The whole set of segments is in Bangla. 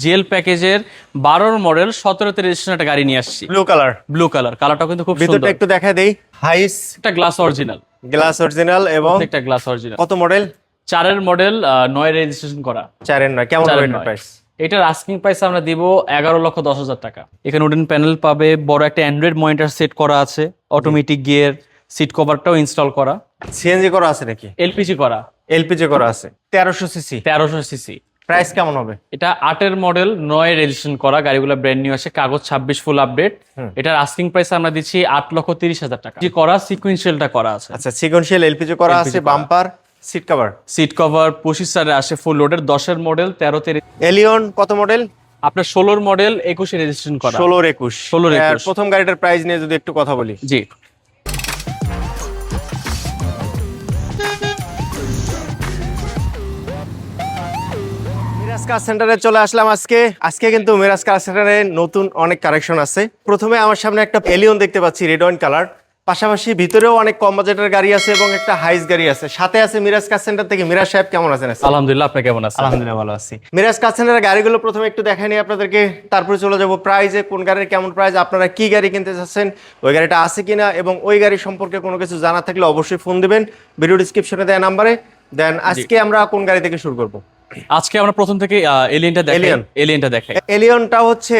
জিএল প্যাকেজের বারোর মডেল সতেরোতে রেজিস্ট্রেশন একটা গাড়ি নিয়ে আসছি। ব্লু কালার ব্লু কালার কালারটা কিন্তু খুব ভিতরটা সুন্দর। একটু দেখা দেই। হাইস একটা গ্লাস অরিজিনাল গ্লাস অরিজিনাল এবং একটা গ্লাস অরিজিনাল কত মডেল চারের মডেল নয় রেজিস্ট্রেশন করা। চারের নয়। কেমন। প্রাইস এটার আস্কিং প্রাইস আমরা দিব এগারো লক্ষ দশ হাজার টাকা। এখানে উডেন প্যানেল পাবে বড় একটা অ্যান্ড্রয়েড মনিটর সেট করা আছে অটোমেটিক গিয়ার সিট কভারটাও ইনস্টল করা। সিএনজি করা আছে নাকি? এলপিজি করা। এলপিজি করা আছে। তেরোশো সিসি তেরোশো সিসি প্রাইস কেমন হবে? এটা আটের মডেল নয় রেজিস্ট্রেশন করা গাড়িগুলো ব্র্যান্ড নিউ আসে কাগজ ছাব্বিশ ফুল আপডেট এটার আস্কিং প্রাইস আমরা দিচ্ছি আট লক্ষ তিরিশ হাজার টাকা। যে করা সিকুয়েন্সিয়ালটা করা আছে। আচ্ছা সিকোয়েন্সিয়াল এলপিজি করা আছে bumper seat cover seat cover পঁচিশ সালে আসে ফুল লোডের দশের মডেল তেরো তেরোতে এলিয়ন কত মডেল আপনার ষোলোর মডেল একুশে রেজিস্ট্রেশন করা। ষোলোর একুশ। 16 আর প্রথম গাড়িটার প্রাইস নিয়ে যদি একটু কথা বলি। জি। মিরাজ কার সেন্টারে চলে আসলাম আজকে। আজকে কিন্তু মিরাজ কার সেন্টারে নতুন অনেক কালেকশন আছে। প্রথমে আমার সামনে একটা এলিয়ন দেখতে পাচ্ছি রেড ওয়াইন কালার পাশাপাশি ভিতরেও অনেক কম বাজেটের গাড়ি আছে এবং একটা হাইস গাড়ি আছে। সাথে আছে মিরাজ কার সেন্টার থেকে মিরাজ সাহেব কেমন আছেন আলহামদুলিল্লাহ আপনি কেমন আছেন? আলহামদুলিল্লাহ ভালো আছি। মিরাজ কার সেন্টারের গাড়িগুলো প্রথমে একটু দেখাই নিই আপনাদেরকে। তারপরে চলে যাব প্রাইজে কোন গাড়ির কেমন প্রাইজ আপনারা কি গাড়ি কিনতে চাচ্ছেন ওই গাড়িটা আছে কিনা এবং ওই গাড়ি সম্পর্কে কোনো কিছু জানা থাকলে অবশ্যই ফোন দিবেন। ভিডিও ডিসক্রিপশনে দেওয়া নাম্বারে দেন আজকে আমরা কোন গাড়ি থেকে শুরু করব? আজকে আমরা প্রথম থেকে এলিয়েনটা দেখাই। এলিয়েনটা দেখাই। এলিয়নটা হচ্ছে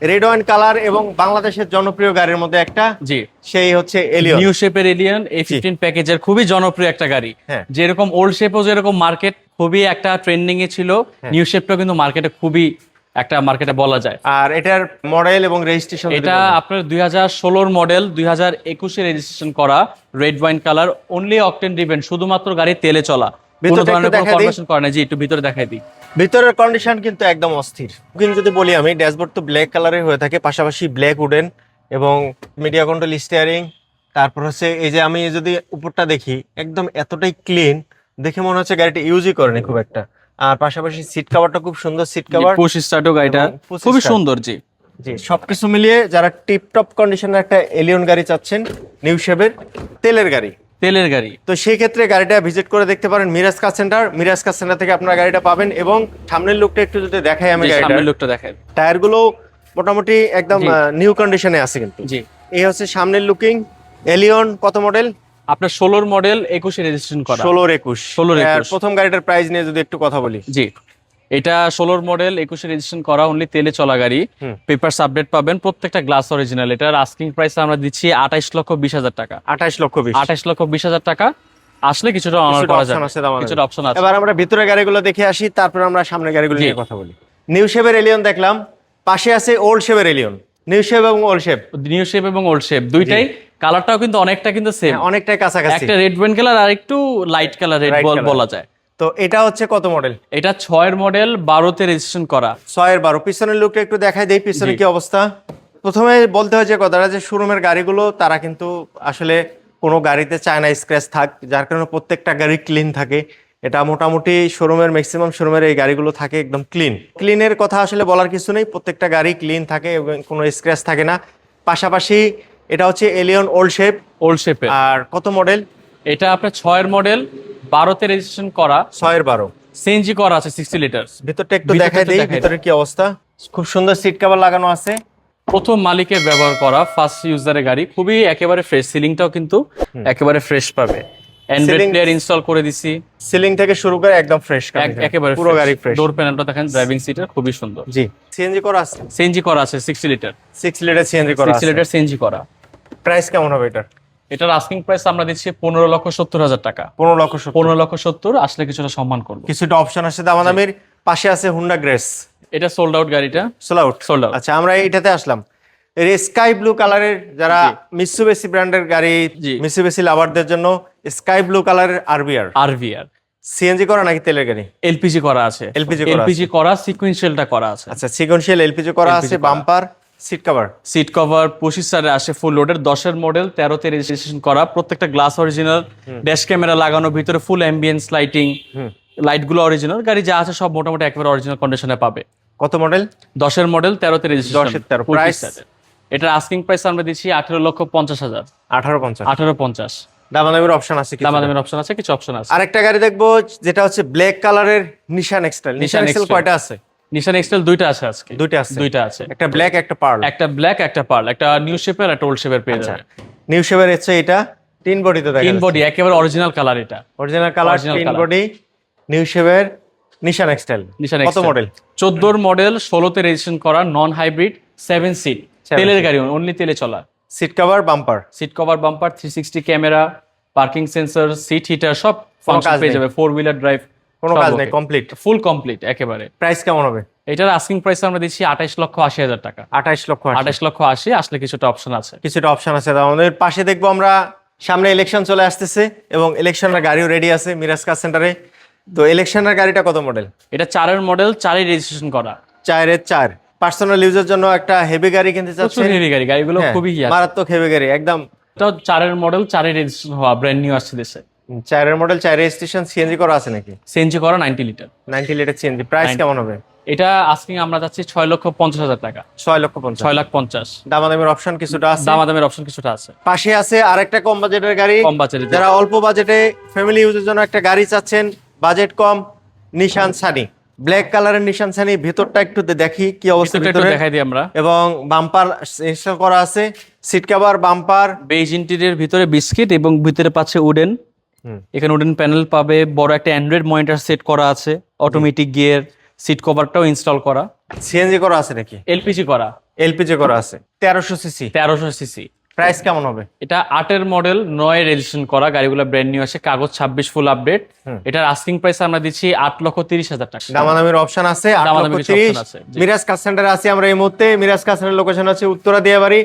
রেড ওয়াইন কালার এবং বাংলাদেশের জনপ্রিয় গাড়ির মধ্যে একটা। জি। সেই হচ্ছে এলিয়ন নিউ শেপের এলিয়ন এ ফিফটিন প্যাকেজের খুবই জনপ্রিয় একটা গাড়ি। হ্যাঁ। যেরকম ওল্ড শেপও যেরকম মার্কেট খুবই একটা ট্রেন্ডিং এ ছিল। হ্যাঁ। নিউ শেপটাও কিন্তু মার্কেটে খুবই একটা মার্কেটে বলা যায়। আর এটার মডেল এবং রেজিস্ট্রেশন এটা আপনার দুই হাজার ষোলোর মডেল দুই হাজার একুশে রেজিস্ট্রেশন করা red wine colour only octane driven শুধুমাত্র গাড়ি তেলে চলা। একটু দেখাই করে না জি একটু ভিতরে দেখাই দিই। ভিতরের কন্ডিশন কিন্তু একদম অস্থির। কিন্তু যদি বলি আমি ড্যাশবোর্ড তো ব্ল্যাক কালারের হয়ে থাকে পাশাপাশি ব্ল্যাক উডেন এবং মিডিয়া কন্ট্রোল স্টিয়ারিং তারপর হচ্ছে এই যে আমি যদি উপরটা দেখি একদম এতটাই ক্লিন দেখে মনে হচ্ছে গাড়িটা ইউজই করেনি খুব একটা। আর পাশাপাশি সিট কভারটা খুব সুন্দর সিট কভার পুশ স্টার্টও গাড়িটা খুবই সুন্দর জি। জি সবকিছু মিলিয়ে যারা টিপ টপ কন্ডিশনের একটা এলিয়ন গাড়ি চাচ্ছেন নিউ শেপের তেলের গাড়ি। তেলের গাড়ি। তো সেই ক্ষেত্রে গাড়িটা ভিজিট করে দেখতে পারেন Miraj car centre Miraj car centre থেকে আপনারা গাড়িটা পাবেন এবং সামনের লুকটা একটু যদি দেখাই আমি গাড়িটা সামনের লোকটা দেখাই। টায়ারগুলো মোটামুটি একদম নিউ কন্ডিশনে আছে কিন্তু। জি। এই হচ্ছে সামনের লুকিং এলিয়ন কত মডেল আপনার ষোলোর মডেল একুশে রেজিস্ট্রেশন করা। ষোলোর একুশ। 16 -র আর প্রথম গাড়িটার প্রাইস নিয়ে যদি একটু কথা বলি। জি। এটা ষোলোর মডেল একুশে রেজিস্ট্রেশন করা অনলি তেলে চলা গাড়ি। পেপার আপডেট পাবেন প্রত্যেকটা গ্লাস অরিজিনাল এটার আস্কিং প্রাইস আমরা দিচ্ছি আঠাইশ লক্ষ বিশ হাজার টাকা। আঠাশ লক্ষ আঠাইশ লক্ষ বিশ হাজার টাকা। আসলে কিছুটা অনার করা যাবে। কিছুটা অপশন আছে। এবার আমরা ভিতরে গাড়িগুলো দেখে আসি তারপর আমরা সামনের গাড়িগুলো নিয়ে কথা বলি। নিউ শেপের এলিয়ন দেখলাম পাশে আছে ওল্ড শেভের এলিয়ন নিউ শেপ এবং ওল্ড শেপ নিউ শেপ এবং ওল্ড শেপ দুইটাই। কালারটাও কিন্তু অনেকটা কিন্তু সেম অনেকটাই কাছাকাছি। একটা রেড ওয়েন কালার আর একটু লাইট কালার রেড বল বলা যায়। তো এটা হচ্ছে কত মডেল এটা ছয়ের মডেল বারোতে রেজিস্ট্রেশন করা। ছয়ের বারো। পিছনের লুকটা একটু দেখাই দেই পিছনে কি অবস্থা? প্রথমে বলতে হয় যে কথাটা যে শোরুমের গাড়িগুলো তারা কিন্তু আসলে কোনো গাড়িতে চায় না স্ক্র্যাচ থাক যার কারণে প্রত্যেকটা গাড়ি ক্লিন থাকে। এটা মোটামুটি শোরুমের ম্যাক্সিমাম শোরুমের এই গাড়িগুলো থাকে একদম ক্লিন ক্লিনের কথা আসলে বলার কিছু নেই প্রত্যেকটা গাড়ি ক্লিন থাকে এবং কোনো স্ক্র্যাচ থাকে না। পাশাপাশি এটা হচ্ছে এলিয়ন ওল্ড শেপ ওল্ড শেপের আর কত মডেল এটা আপনার ছয়ের মডেল বারোতে রেজিস্ট্রেশন করা ছয়ের বারো। সিএনজি করা আছে সিক্সটি লিটার ভিতরটা একটু দেখাই দেই দেখাই ভিতরে কি অবস্থা? খুব সুন্দর সিট কভার লাগানো আছে। প্রথম মালিকের ব্যবহার করা ফার্স্ট ইউজারের গাড়ি। খুবই একেবারে ফ্রেশ সিলিংটাও কিন্তু একেবারে ফ্রেশ পাবে। অ্যান্ড্রয়েড প্লেয়ার ইনস্টল করে দিছি। সিলিং থেকে শুরু করে একদম ফ্রেশ একেবারে পুরো গাড়ি ফ্রেশ ডোর প্যানেলটা দেখেন ড্রাইভিং সিটের খুবই সুন্দর। জি। সিএনজি করা আছে? সিএনজি করা আছে sixty litre six litre CNG করা সিক্সটি আছে। লিটার সিএনজি করা। প্রাইস কেমন হবে এটার? এটার আস্কিং প্রাইস আমরা দিচ্ছি পনেরো লক্ষ সত্তর হাজার টাকা। পনেরো লক্ষ পনেরো লক্ষ সত্তর আসলে কিছুটা সম্মান করব। কিছুটা অপশন আছে দামাদামির। পাশে আছে হুন্ডা গ্রেস এটা সোল্ড আউট গাড়িটা? সোল আউট সোল্ড আউট আচ্ছা আমরা এটাতে আসলাম। এর স্কাই ব্লু কালারের যারা মিসুবেসি ব্র্যান্ডের গাড়ি। মিসুবেসি লাভারদের জন্য স্কাই ব্লু কালারের আরবিআর আরভিআর সিএনজি করা নাকি তেলের গাড়ি? এলপিজি করা আছে। LPG করা এলপিজি করা সিকুয়েন্সিয়ালটা করা আছে। আচ্ছা সিকোয়েন্সিয়াল এলপিজি করা আছে bumper seat cover seat cover পঁচিশ সালে আসে ফুল লোডের দশের মডেল তেরোতে রেজিস্ট্রেশন করা প্রত্যেকটা গ্লাস অরিজিনাল ড্যাশ ক্যামেরা লাগানো ভিতরে ফুল অ্যাম্বিয়েন্স লাইটিং লাইটগুলো অরিজিনাল গাড়ি যা আছে সব মোটামুটি একেবারে অরিজিনাল কন্ডিশনে পাবে। কত মডেল দশের মডেল তেরোতে রেজিস্ট্রেশন তেরো, price? এটার আস্কিং প্রাইস আমরা দিচ্ছি আঠেরো লক্ষ পঞ্চাশ হাজার। আঠারো পঞ্চাশ। আঠারো পঞ্চাশ। দামাদামির অপশন আছে দামাদামের অপশন আছে কিছু অপশন আছে। আরেকটা গাড়ি দেখব যেটা হচ্ছে ব্ল্যাক কালারের নিশান এক্সটাইল নিশান Nissan কয়টা আছে? নিশান এক্সটেল দুইটা আছে আজকে। দুইটা আছে। দুইটা আছে। একটা ব্ল্যাক একটা পার্ল একটা ব্ল্যাক একটা পার্ল একটা নিউ শেপের একটা ওল্ড শেপের পেয়ে আচ্ছা। যাবে নিউ শেপের হচ্ছে এটা। তিন বডিতে দেখা তিন বডি একেবারে অরিজিনাল কালার এটা। অরিজিনাল কালার তিন বডি নিউ শেপের নিশান এক্সটাইল নিশান কত মডেল চোদ্দোর মডেল ষোলোতে রেজিস্ট্রেশন করা নন হাইব্রিড সেভেন সিট তেলের গাড়ি অনলি তেলে চলা। Seat cover bumper seat cover bumper three sixty camera parking sensor seat heater সব ফাংশন পেয়ে যাবে। ফোর হুইলার ড্রাইভ কোনো কাজ নেই কমপ্লিট ফুল কমপ্লিট একেবারে। প্রাইস কেমন হবে? এটার আস্কিং প্রাইস আমরা দিচ্ছি আঠাইশ লক্ষ আশি হাজার টাকা। আঠাইশ লক্ষ। আঠাইশ লক্ষ আশি আসলে কিছুটা অপশন আছে। কিছুটা অপশন আছে। আমাদের পাশে দেখব আমরা সামনে ইলেকশন চলে আসতেছে এবং ইলেকশনের গাড়িও রেডি আছে মিরাজ কার সেন্টারে তো ইলেকশনের গাড়িটা কত মডেল এটা চারের মডেল চারই রেজিস্ট্রেশন করা। চারের চার। পার্সোনাল ইউজের জন্য একটা হেভি গাড়ি কিনতে চাচ্ছেন। হেভি গাড়ি গাড়িগুলো হ্যাঁ, খুবই মারাত্মক হেভি গাড়ি একদম। এটাও চারের মডেল চারই রেজিস্ট্রেশন হওয়া ব্র্যান্ড নিউ আসছে দেশে। চারের মডেল চার রেজিস্ট্রেশন সিএনজি করা আছে নাকি? সিএনজি করা ninety litre ninety litre CNG price কেমন হবে? এটা আজকে আমরা যাচ্ছি ছয় লক্ষ পঞ্চাশ হাজার টাকা। ছয় লক্ষ পঞ্চাশ। ছয় লাখ পঞ্চাশ। দামাদামের অপশন কিছুটা আছে? দামাদামের অপশন কিছুটা আছে। পাশে আছে আরেকটা কম বাজেটের গাড়ি। কম বাজারে যারা অল্প বাজেটে ফ্যামিলি ইউজের জন্য একটা গাড়ি চাচ্ছেন বাজেট কম নিশান সানি ব্ল্যাক কালারের নিশান সানি ভিতরটা একটু দেখি কি অবস্থা ভিতরে। দেখাই দিই আমরা। এবং বাম্পার ইনস্টল করা আছে। Seat cover bumper beige interior ভিতরে বিস্কিট এবং ভিতরে পাচ্ছে উডেন। এখানে উডেন প্যানেল পাবে বড় একটা অ্যান্ড্রয়েড মনিটর সেট করা আছে অটোমেটিক গিয়ার সিট কভারটাও ইনস্টল করা। সিএনজি করা আছে নাকি? এলপিজি করা। এলপিজি করা আছে তেরোশো সিসি তেরোশো সিসি প্রাইস কেমন হবে? এটা আটের মডেল নয় রেজিস্ট্রেশন করা গাড়িগুলো ব্র্যান্ড নিউ আসে কাগজ ছাব্বিশ ফুল আপডেট। এটার আস্কিং প্রাইস আমরা দিচ্ছি আট লক্ষ তিরিশ হাজার টাকা। দামাদামির অপশন আছে। মিরাজ কার সেন্টারে আছি আমরা এই মুহূর্তে। মিরাজ কার সেন্টার লোকেশন আছে উত্তরা দিয়াবাড়ি।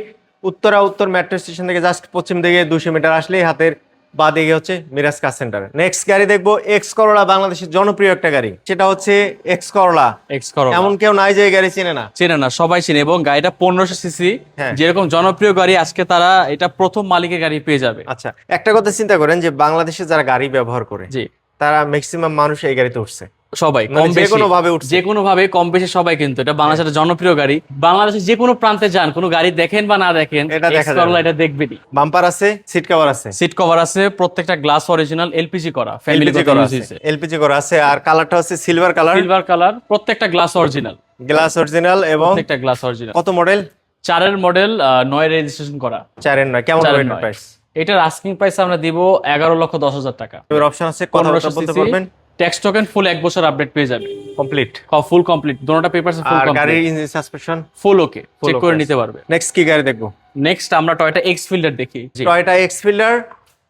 উত্তরা উত্তর মেট্রো স্টেশন থেকে জাস্ট পশ্চিম দিকে দুশো মিটার আসলেই হাতের বা দিকে হচ্ছে মিরাজ কার সেন্টার নেক্সট গাড়ি দেখব এক্স করলা বাংলাদেশের জনপ্রিয় একটা গাড়ি। সেটা হচ্ছে এক্স করলা এক্স করো এমন কেউ নাই যে এই গাড়ি চেনে না। চেনে না সবাই চেনে এবং গাড়িটা পনেরোশো সিসি হ্যাঁ। যেরকম জনপ্রিয় গাড়ি আজকে তারা এটা প্রথম মালিকের গাড়ি পেয়ে যাবে। আচ্ছা একটা কথা চিন্তা করেন যে বাংলাদেশে যারা গাড়ি ব্যবহার করে জি। তারা ম্যাক্সিমাম মানুষ এই গাড়িতে উঠছে। সবাই মানে কম যে কোনো ভাবে। যে কোনো ভাবে কম বেশি সবাই কিন্তু এটা বাংলাদেশের জনপ্রিয় গাড়ি। বাংলাদেশের যে কোনো প্রান্তে যান কোনো গাড়ি দেখেন বা না দেখেন এটা এটা দেখবেনই। বাম্পার আছে সিট কভার আছে। সিট কভার আছে প্রত্যেকটা গ্লাস অরিজিনাল এলপিজি করা ফ্যামিলি করা আছে এলপিজি করা আছে আর কালারটা হচ্ছে সিলভার কালার সিলভার কালার প্রত্যেকটা গ্লাস অরিজিনাল গ্লাস অরিজিনাল এবং প্রত্যেকটা গ্লাস অরিজিনাল কত মডেল চারের মডেল নয় রেজিস্ট্রেশন করা। চারের নয় কেমন হবে প্রাইস এটার আস্কিং প্রাইস আমরা দিব এগারো লক্ষ দশ হাজার টাকা। এবার অপশন আছে পনেরোশো বলতে পারবেন ট্যাক্স টোকেন ফুল এক বছর আপডেট পেয়ে যাবে। কমপ্লিট ফুল কমপ্লিট দোনোটা পেপার ফুল কমপ্লিট গাড়ির engine suspension full okay check করে নিতে পারবে। নেক্সট কি গাড়ি দেখব? নেক্সট আমরা টয়টা এক্স ফিল্ডার দেখি। টয়টা এক্স ফিল্ডার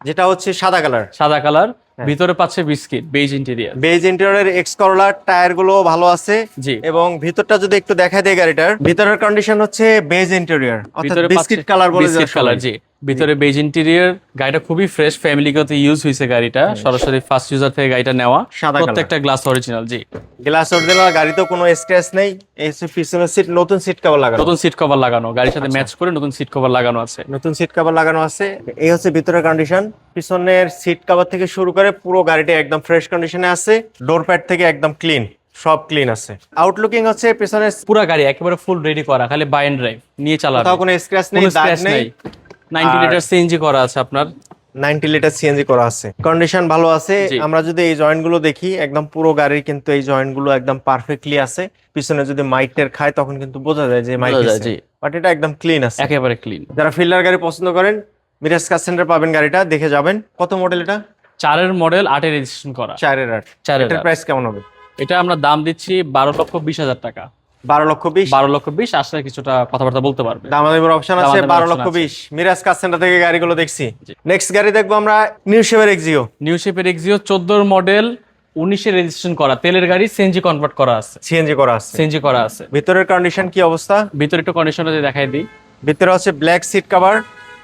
যেটা হচ্ছে সাদা কালার সাদা কালার। ভিতরে পাচ্ছে বিস্কিট বেজ ইন্টেরিয়ার বেজ ইন্টেরিয়রের এক্স করলার টায়ারগুলো ভালো আছে জি। এবং ভিতরটা যদি একটু দেখা দেয় গাড়িটার ভিতরের কন্ডিশন হচ্ছে বেজ ইন্টেরিয়ার অর্থাৎ বিস্কিট কালার বলে বিস্কিট কালার জি। ভিতরে বেজ ইন্টেরিয়ার গাড়িটা খুবই ফ্রেশ ফ্যামিলিগত ইউজ হয়েছে গাড়িটা সরাসরি ফার্স্ট ইউজার থেকে গাড়িটা নেওয়া। প্রত্যেকটা গ্লাস অরিজিনাল জি। গ্লাস অরিজিনাল গাড়িতেও কোনো স্ক্র্যাচ নেই হচ্ছে পিছনের সিট নতুন সিট কভার লাগানো। নতুন সিট কভার লাগানো গাড়ির সাথে আচ্ছা। ম্যাচ করে নতুন সিট কভার লাগানো আছে। নতুন সিট কভার লাগানো আছে এই হচ্ছে ভিতরের কন্ডিশন পিছনের সিট কভার থেকে শুরু করে পুরো গাড়িটা একদম ফ্রেশ কন্ডিশনে আছে। ডোর প্যাড থেকে একদম ক্লিন সব ক্লিন আছে। আউটলুকিং হচ্ছে পিছনের পুরো গাড়ি একেবারে ফুল রেডি করা খালি বাই এন্ড ড্রাইভ নিয়ে চালাবে। কোথাও কোনো স্ক্র্যাচ নেই দাগ নেই। নেই। 90 লিটার সিএনজি করা আছে আপনার। 90 লিটার সিএনজি করা আছে। কন্ডিশন ভালো আছে। আমরা যদি এই জয়েন্টগুলো দেখি একদম পুরো গাড়ির কিন্তু এই জয়েন্টগুলো একদম পারফেক্টলি আছে। পিছনে যদি মাইটের খায় তখন কিন্তু বোঝা যায় যে মাইট। বাট এটা একদম ক্লিন আছে। একেবারে ক্লিন যারা ফিল্ডার গাড়ি পছন্দ করেন মিরাজ কার সেন্টার পাবেন গাড়িটা দেখে যাবেন। কত মডেল এটা? চারের মডেল আটে রেজিস্ট্রেশন করা। চারের আট। চারের এটার প্রাইস কেমন হবে? এটা আমরা দাম দিচ্ছি বারো লক্ষ বিশ হাজার টাকা। বারো লক্ষ বিশ? বারো লক্ষ বিশ আসলে কিছুটা কথাবার্তা বলতে পারবে। দামাদামির অপশন আছে বারো লক্ষ বিশ। মিরাজ কার সেন্টার থেকে গাড়িগুলো দেখছি। নেক্সট গাড়ি দেখব আমরা নিউ শেভের এক্সিও নিউ শেপের এক্সিও চোদ্দোর মডেল উনিশে রেজিস্ট্রেশন করা। তেলের গাড়ি সিএনজি কনভার্ট করা আছে। সিএনজি করা আছে। সিএনজি করা আছে। ভিতরের কন্ডিশন কি অবস্থা? ভিতরে একটু কন্ডিশনটা দেখাই দিই। ভিতরে হচ্ছে ব্ল্যাক সিট কভার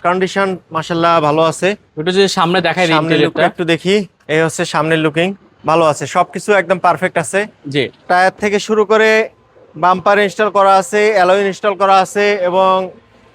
কন্ডিশন মাশাল্লাহ ভালো আছে। একটু যদি সামনে দেখাই দিই সামনের লুকটা একটু দেখি। এই হচ্ছে সামনের লুকিং ভালো আছে। সবকিছু একদম পারফেক্ট আছে। জি। টায়ার থেকে শুরু করে বাম্পার ইনস্টল করা আছে অ্যালয় ইনস্টল করা আছে এবং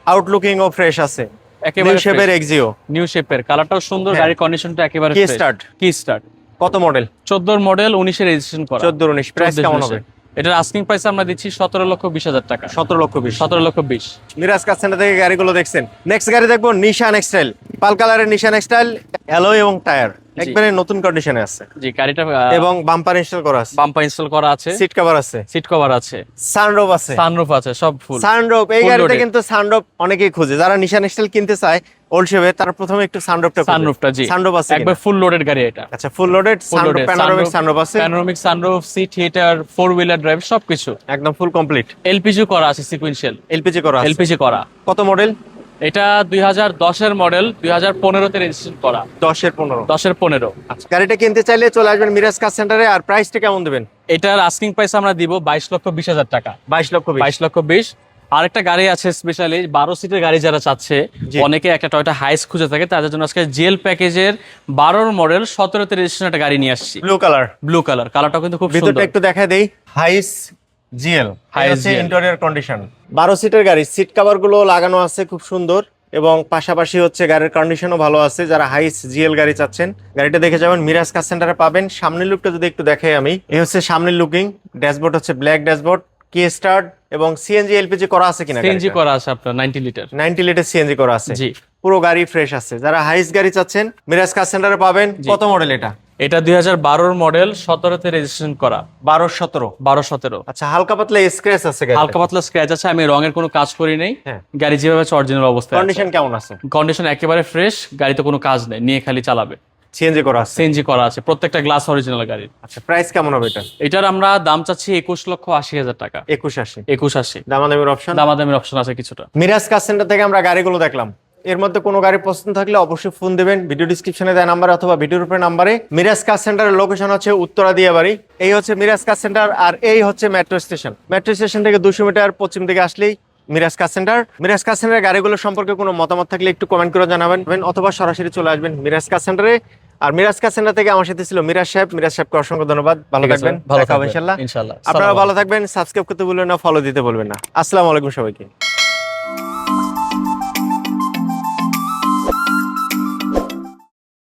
আউটলুকিং ও ফ্রেশ আছে। একেবারে শেপের এক্সিও নিউ শেপের কালারটাও সুন্দর হ্যাঁ। গাড়ির কন্ডিশনটা একেবারে কি স্টার্ট কি স্টার্ট কত মডেল চোদ্দোর মডেল উনিশে রেজিস্ট্রেশন করা। চোদ্দ উনিশ। প্রাইস কেমন হবে? এটার আস্কিং প্রাইস আমরা দিচ্ছি সতেরো লক্ষ বিশ হাজার টাকা। সতেরো লক্ষ বিশ। সতেরো লক্ষ বিশ। মিরাজ সেন্টার থেকে গাড়িগুলো দেখছেন। নেক্সট গাড়ি দেখব নিশান এক্সটাইল পাল কালারের নিশান এক্সটাইল এলো এবং টায়ার একবারে নতুন কন্ডিশনে আছে। জি গাড়িটা এবং বাম্পার ইনস্টল করা আছে। বাম্পা ইনস্টল করা আছে। সিট কভার আছে। সিট কভার আছে। সানরুফ আছে। সানরুফ আছে সব ফুল সানরুফ এই গাড়িতে কিন্তু সানরুফ অনেকেই খুঁজে। যারা নিশান এক্সটেল কিনতে চায় ওল্ড শেভে তারা প্রথমে একটু সানরুফটা সানরুফটা জি। সানরুফ আছে একবার ফুল লোডেড গাড়ি এটা। আচ্ছা full loaded sunroof panoramic sunroof আছে। Panoramic sunroof seat heater four wheeler drive সবকিছু। একদম ফুল কমপ্লিট এলপিজি করা আছে সিকুয়েন্সিয়াল এলপিজি করা এলপিজি করা। কত মডেল এটা দুই হাজার দশের মডেল দুই হাজার পনেরোতে রেজিস্ট্রেশন করা। দশের পনেরো। দশের পনেরো। আচ্ছা গাড়িটা কিনতে চাইলে চলে আসবেন মিরাজ কার সেন্টারে আর প্রাইসটা কেমন দেবেন? এটার আস্কিং প্রাইস আমরা দিব বাইশ লক্ষ বিশ হাজার টাকা। 22 লক্ষ বাইশ লক্ষ বিশ। আরেকটা গাড়ি আছে স্পেশালি বারো সিটের গাড়ি যারা চাচ্ছে অনেকে একটা টয়টা হাইস খুঁজে থাকে তাদের জন্য আজকে জেল প্যাকেজের বারোর মডেল সতেরোতে রেজিস্ট্রেশন একটা গাড়ি নিয়ে আসছি। ব্লু কালার ব্লু কালার কালারটা কিন্তু খুব ভিতরটা একটু দেখা দেই। হাইস জিএল ইন্টেরিয়র কন্ডিশন 12 সিটের গাড়ি সিট কভারগুলো লাগানো আছে খুব সুন্দর এবং পাশাপাশি হচ্ছে গাড়ির কন্ডিশনও ভালো আছে। যারা হাইস জিএল গাড়ি চাচ্ছেন গাড়িটা দেখে যাবেন মিরাজ কার সেন্টারে পাবেন। সামনের লুকটা যদি একটু দেখাই আমি এই হচ্ছে সামনের লুকিং ড্যাশবোর্ড হচ্ছে ব্ল্যাক ড্যাশবোর্ড কি স্টার্ট এবং সিএনজি এলপিজি করা আছে কিনা সিএনজি করা আছে আপনার নাইনটি লিটার 90 লিটার সিএনজি করা আছে। জি। পুরো গাড়ি ফ্রেশ আছে। যারা হাইস গাড়ি চাচ্ছেন মিরাজ কার সেন্টারে পাবেন। কত মডেল এটা? এটা দুই হাজার বারোর মডেল সতেরোতে রেজিস্ট্রেশন করা। বারো সতেরো? বারো সতেরো। আচ্ছা হালকা পাতলা স্ক্র্যাচ আছে হালকা পাতলা স্ক্র্যাচ আছে আমি রঙের কোনো কাজ করি নেই। হ্যাঁ। গাড়ি যেভাবে আছে অরিজিনাল অবস্থায় কন্ডিশন কেমন আছে? কন্ডিশন একেবারে ফ্রেশ গাড়িতে কোনো কাজ নেই নিয়ে খালি চালাবে। সিএনজি করা আছে? সিএনজি করা আছে প্রত্যেকটা গ্লাস অরিজিনাল গাড়ির। আচ্ছা প্রাইস কেমন হবে এটা এটার আমরা দাম চাচ্ছি একুশ লক্ষ আশি হাজার টাকা। একুশ আশি। একুশ আশি। দামাদামির অপশন দামাদামির অপশন আছে কিছুটা। মিরাজ কার সেন্টার থেকে আমরা গাড়িগুলো দেখলাম। এর মধ্যে কোনো গাড়ি পছন্দ থাকলে অবশ্যই ফোন দেবেন। ভিডিও ডিসক্রিপশনে দেওয়া নাম্বার অথবা ভিডিওর উপরে নাম্বারে। মিরাজ কার সেন্টারের লোকেশন হচ্ছে উত্তরা দিয়া বাড়ি। এই হচ্ছে মিরাজ কার সেন্টার আর এই হচ্ছে মেট্রো স্টেশন মেট্রো স্টেশন থেকে দুশো মিটার পশ্চিম দিকে আসলেই Miraj car centre Miraj car সেন্টারের গাড়িগুলো সম্পর্কে কোনো মতামত থাকলে একটু কমেন্ট করে জানাবেন অথবা সরাসরি চলে আসবেন মিরাজ কার সেন্টারে আর মিরাজ কার সেন্টার থেকে আমার সাথে ছিল মিরাজ সাহেব। মিরাজ সাহেবকে অসংখ্য ধন্যবাদ। ভালো থাকবেন। ভালো থাকবেন। ইনশাল্লাহ। আপনারা ভালো থাকবেন। সাবস্ক্রাইব করতে বলবেন না ফলো দিতে বলবেন না। আসসালামু আলাইকুম সবাইকে।